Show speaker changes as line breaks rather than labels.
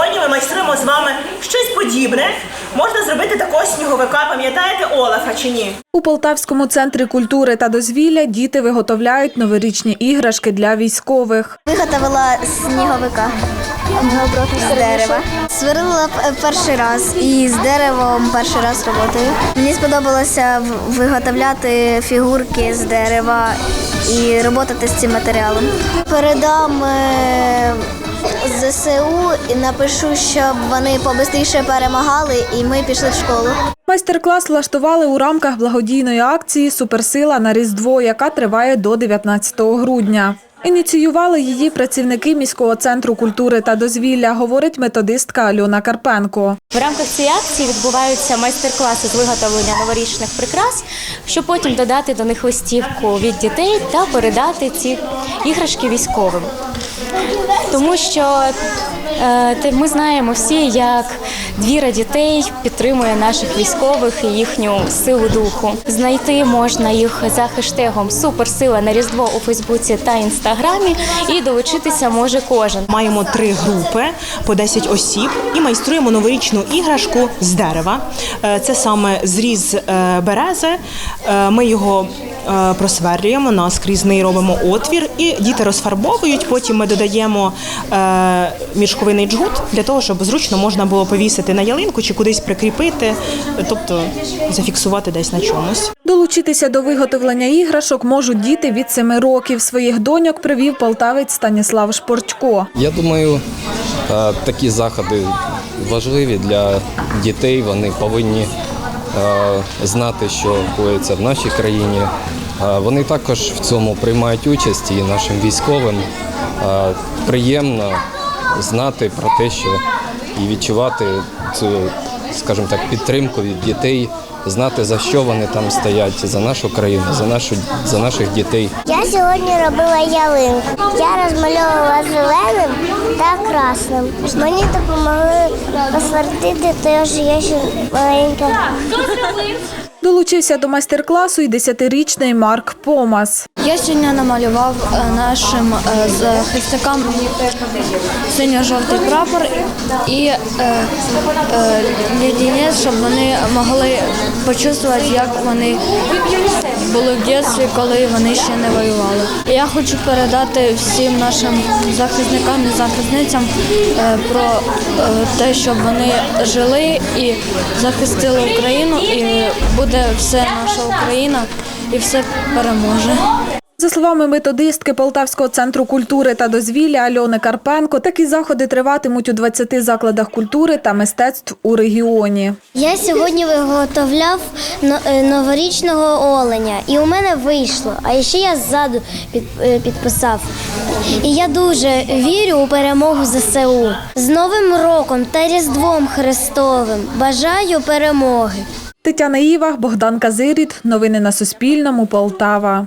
сьогодні ми майструємо з вами щось подібне. Можна зробити такого сніговика. Пам'ятаєте Олафа чи ні?
У Полтавському центрі культури та дозвілля діти виготовляють новорічні іграшки для військових.
Виготовила сніговика з дерева. Сверлила перший раз і з деревом перший раз роботою. Мені сподобалося виготовляти фігурки з дерева і роботати з цим матеріалом. Передам е, ЗСУ і напишу, щоб вони побистріше перемагали, і ми пішли в школу.
Майстер-клас влаштували у рамках благодійної акції Суперсила на Різдво, яка триває до 19 грудня. Ініціювали її працівники міського центру культури та дозвілля, говорить методистка Альона Карпенко.
В рамках цієї акції відбуваються майстер-класи з виготовлення новорічних прикрас, щоб потім додати до них листівку від дітей та передати ці іграшки військовим. Тому що ми знаємо всі, як двіра дітей підтримує наших військових і їхню силу духу. Знайти можна їх за хештегом Суперсила на Різдво у Фейсбуці та Інстаграмі і долучитися може кожен.
Маємо три групи по 10 осіб і майструємо новорічну іграшку з дерева. Е, Це саме зріз е, берези. Е, Ми його е, просверлюємо, наскрізний робимо отвір, і діти розфарбовують. Потім ми додаємо е, мішковинний джгут для того, щоб зручно можна було повісити на ялинку чи кудись прикріпити, тобто зафіксувати десь на чомусь.
Долучитися до виготовлення іграшок можуть діти від 7 років. Своїх доньок привів полтавець Станіслав Шпорчко.
Я думаю, е, такі заходи важливі для дітей. Вони повинні е, знати, що коїться в нашій країні. Е, Вони також в цьому приймають участь і нашим військовим приємно знати про те, що і відчувати цю, скажімо так, підтримку від дітей, знати за що вони там стоять, за нашу країну, за нашу за наших дітей.
Я сьогодні робила ялинку. Я розмальовувала зеленим та красним. Мені допомогли посвертити, тож я ще маленька.
Долучився до майстер-класу і 10-річний Марк Помас.
Я сьогодні намалював е, нашим е, захисникам синьо-жовтий прапор і е, лідінець, щоб вони могли почувствувати, як вони були в дитинстві, коли вони ще не воювали. Я хочу передати всім нашим захисникам і захисницям е, про е, те, щоб вони жили і захистили Україну, і буде все наша Україна, і все переможе.
За словами методистки Полтавського центру культури та дозвілля Альони Карпенко, такі заходи триватимуть у 20 закладах культури та мистецтв у регіоні.
Я сьогодні виготовляв е, новорічного оленя, і у мене вийшло. А ще я ззаду е, підписав. І я дуже вірю у перемогу ЗСУ. З Новим роком та Різдвом Христовим бажаю перемоги.
Тетяна Івах, Богдан Казиріт. Новини на Суспільному. Полтава.